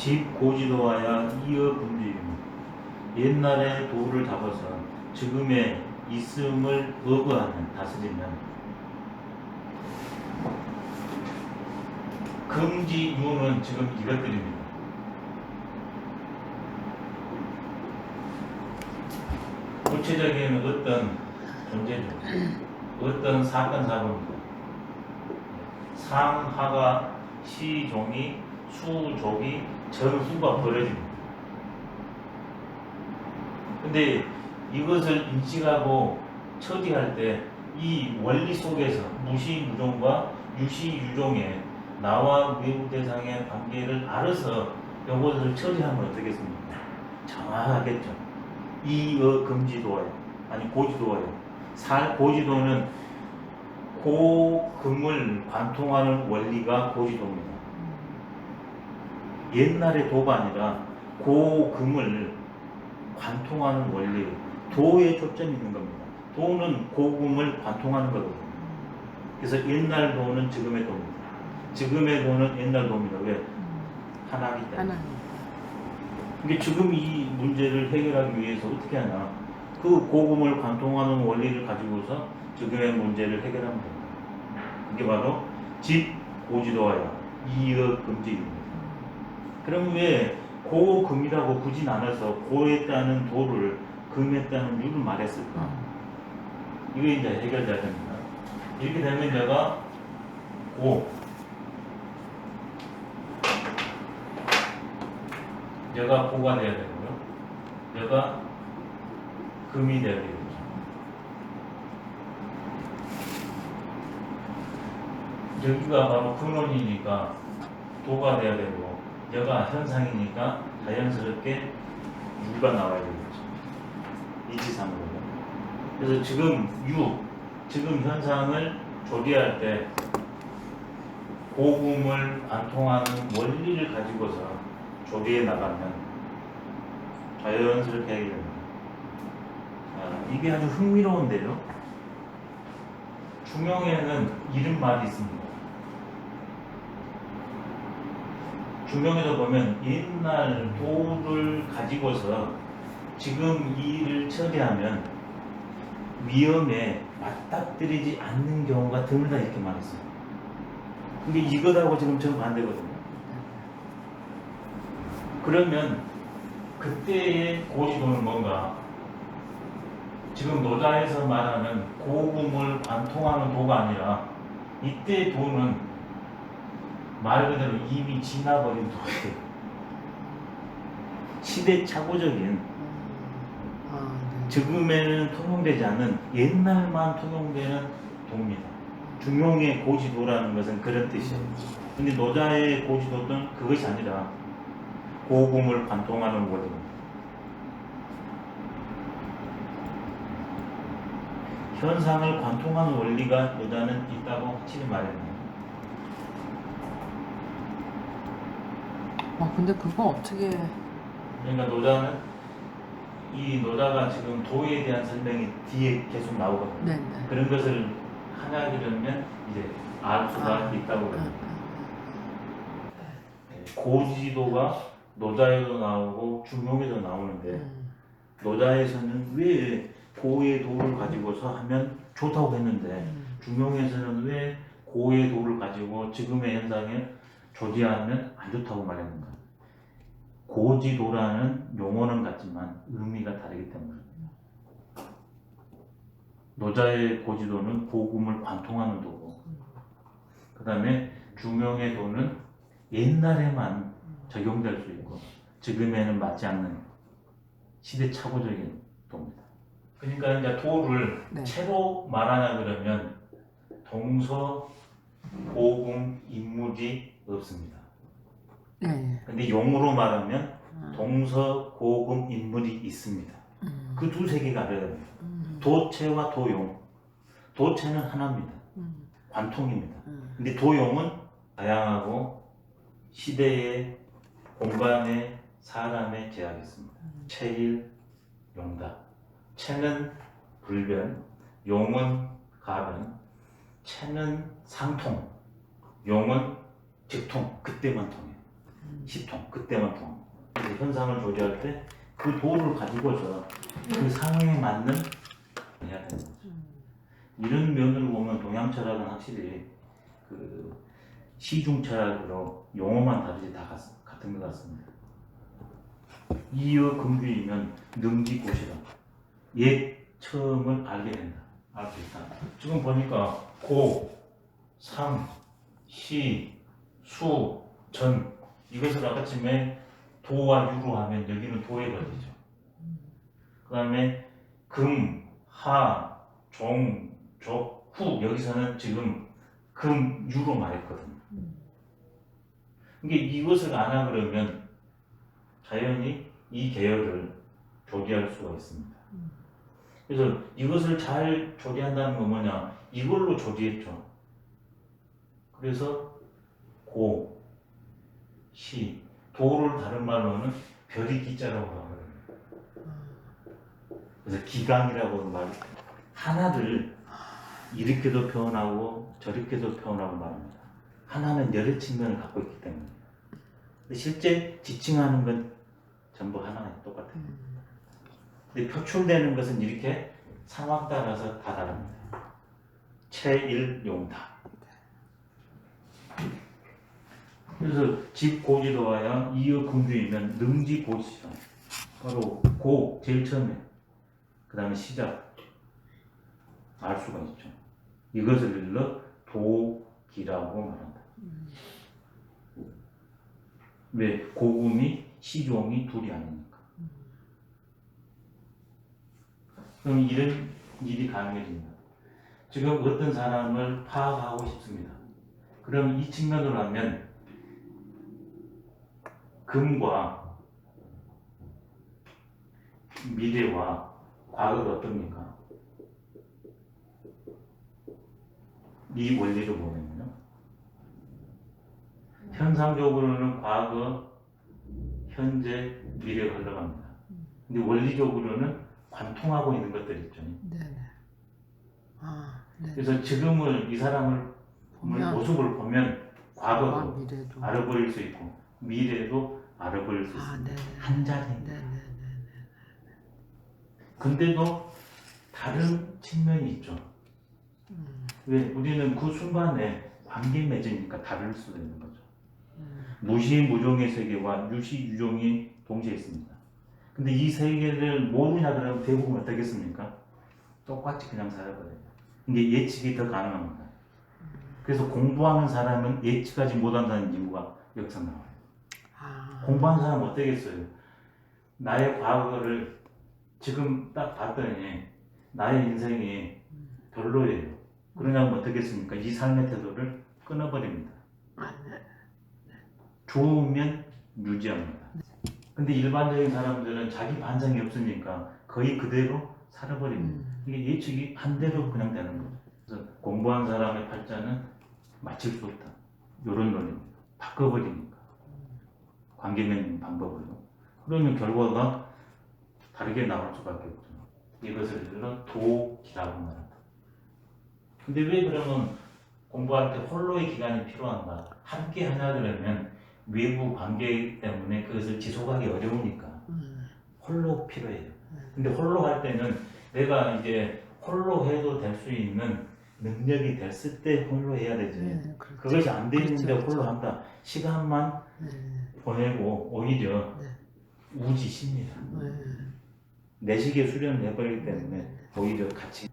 집 고지도와야 이어 분주입니다. 옛날에 도를 잡아서 지금의 있음을 거부하는 다스리면 금지 유는 지금 이것들입니다. 구체적인 어떤 존재죠. 어떤 사건 사고입니다. 상하가 시종이 수족이 전후가 벌어집니다. 근데 이것을 인식하고 처리할 때 이 원리 속에서 무시무종과 유시유종의 나와 외부 대상의 관계를 알아서 이것을 처리하면 어떻겠습니까? 정확하겠죠. 이어 금지도예요. 아니 고지도예요. 살 고지도는 고금을 관통하는 원리가 고지도입니다. 옛날의 도가 아니라 고금을 관통하는 원리, 도에 초점이 있는 겁니다. 도는 고금을 관통하는 거거든요. 그래서 옛날 도는 지금의 도입니다. 지금의 도는 옛날 도입니다. 왜? 하나기 때문에. 이게 지금 이 문제를 해결하기 위해서 어떻게 하나? 그 고금을 관통하는 원리를 가지고서 지금의 문제를 해결하면 됩니다. 그게 바로 집 고지도하여 이어 금지입니다. 그럼 왜 고금이라고 굳이 나눠서 고했다는 도를 금했다는 유를 말했을까? 이게 이제 해결돼야 됩니다. 이렇게 되면 제가 고 얘가 고가 돼야 되고요. 얘가 금이 돼야 되겠죠. 여기가 바로 근원이니까 도가 돼야 되고 얘가 현상이니까 자연스럽게 유가 나와야 되겠죠. 이치상으로. 그래서 지금 유, 지금 현상을 조리할 때 고금을 관통하는 원리를 가지고서 조리해 나가면 자연스럽게 해결 됩니다. 아, 이게 아주 흥미로운데요. 중용에는 이름 말이 있습니다. 중용에서 보면 옛날 도를 가지고서 지금 이 일을 처리하면 위험에 맞닥뜨리지 않는 경우가 드물다 이렇게 말했어요. 근데 이거하고 지금 정반대거든요. 그러면 그때의 고지도는 뭔가 지금 노자에서 말하는 고금을 관통하는 도가 아니라 이때 도는 말 그대로 이미 지나버린 도예요. 시대착오적인 아, 네. 지금에는 통용되지 않는 옛날만 통용되는 도입니다. 중용의 고지도라는 것은 그런 뜻이에요. 근데 노자의 고지도는 그것이 아니라 고금을 관통하는 원리입니다. 현상을 관통하는 원리가 노자는 있다고 확실히 말했네요. 아, 근데 그거 어떻게 그러니까 노자는 이 노자가 지금 도에 대한 설명이 뒤에 계속 나오거든요. 네, 네. 그런 것을 하나 그러면 이제 알 수가 아, 있다고 아, 그래요. 고지도가 노자에도 나오고 중용에도 나오는데 음. 노자에서는 왜 고의 도를 가지고서 하면 좋다고 했는데 음. 중용에서는 왜 고의 도를 가지고 지금의 현상에 조지하면 안 좋다고 말했는가? 고지도라는 용어는 같지만 의미가 다르기 때문입니다. 노자의 고지도는 고금을 관통하는 도고, 그 다음에 중용의 도는 옛날에만 적용될 수 있고, 지금에는 맞지 않는 시대착오적인 도입니다. 그러니까 이제 도를 네. 채로 말하냐 그러면 동서, 고금, 인물이 없습니다. 네. 근데 용으로 말하면 아, 동서, 고금, 인물이 있습니다. 음. 그 두 세 개가 다릅니다. 음. 도체와 도용. 도체는 하나입니다. 음. 관통입니다. 음. 근데 도용은 다양하고 시대의 공간의 사람에 제약이 있습니다. 체일, 용답. 체는 불변, 용은 가변, 체는 상통, 용은 직통. 그때만. 음. 10통 그때만 통. 그래서 현상을 조제할 때 그 도를 가지고서 그 상황에 맞는 해야 되는 거죠. 음. 이런 면으로 보면 동양 철학은 확실히 그 시중 철학으로 용어만 다르지 다 같- 같은 것 같습니다. 이어 금규이면 능지고시라. 옛 처음을 알게 된다. 알수 있다. 지금 보니까 고, 상, 시, 수, 전 이것을 아까쯤에 도와 유로 하면 여기는 도에 걸리죠. 그 다음에 금, 하, 종, 족, 후 여기서는 지금 금, 유로 말했거든요. 그러니까 이것을 안 하고 그러면 자연히 이 계열을 조리할 수가 있습니다. 그래서 이것을 잘 조리한다는 건 뭐냐? 이걸로 조리했죠. 그래서 고, 시, 도를 다른 말로는 별이 기자라고 하거든요. 그래서 기강이라고 말 하나를 이렇게도 표현하고 저렇게도 표현하고 말합니다. 하나는 여러 측면을 갖고 있기 때문에. 실제 지칭하는 건 전부 하나가 똑같아요. 음. 근데 표출되는 것은 이렇게 상황 따라서 다 다릅니다. 체일용다. 그래서 집 고지도와야 이어 금주이면 능지 고시죠. 바로 고 제일 처음에 그 다음에 시작 알 수가 있죠. 이것을 일러 도기라고 말한다. 왜 고금이 시종이 둘이 아니니까. 그럼 이런 일이 가능해집니다. 지금 어떤 사람을 파악하고 싶습니다. 그럼 이 측면으로 하면 금과 미래와 과거가 어떻습니까? 이 원리를 보면요. 현상적으로는 과거, 현재, 미래가 흘러갑니다. 근데 원리적으로는 관통하고 있는 것들 있죠. 네네. 아, 네. 그래서 지금을 이 사람을 보면 모습을 보면 아, 과거도 미래도. 알아버릴 수 있고 미래도 알아버릴 수 아, 있습니다. 네네. 한 자리입니다. 네네네. 근데도 다른 측면이 있죠. 음. 왜 우리는 그 순간에 관계 맺으니까 다를 수도 있는 거죠. 음. 무시 무종의 세계와 유시 유종이 동시에 있습니다. 근데 이 세계를 모르냐 그러면 대부분 어떻겠습니까? 똑같이 그냥 살아버려요. 이게 예측이 더 가능합니다. 그래서 공부하는 사람은 예측하지 못한다는 연구가 역사 나와요. 아. 공부한 사람은 어떻겠어요? 나의 과거를 지금 딱 봤더니 나의 인생이 별로예요. 그러냐면 어떻겠습니까? 이 삶의 태도를 끊어버립니다. 좋으면 유지합니다. 근데 일반적인 사람들은 자기 반성이 없으니까 거의 그대로 살아버립니다. 음. 이게 예측이 반대로 그냥 되는 거죠. 그래서 공부한 사람의 팔자는 맞출 수 없다. 이런 논리입니다. 바꿔버리니까. 관계 맺는 방법으로. 그러면 결과가 다르게 나올 수밖에 없죠. 이것을 일러 도기라고 말한다. 근데 왜 그러면 공부할 때 홀로의 기간이 필요한가? 함께 하냐 그러면 외부 관계 때문에 그것을 지속하기 어려우니까 음. 홀로 필요해요. 근데 홀로 할 때는 내가 이제 홀로 해도 될 수 있는 능력이 됐을 때 홀로 해야 되지. 네, 그렇죠. 그것이 안돼 있는데 그렇죠, 홀로 그렇죠. 한다. 시간만 네. 보내고 오히려 네. 우지십니다. 네. 내식에 수련을 해버리기 때문에 오히려 같이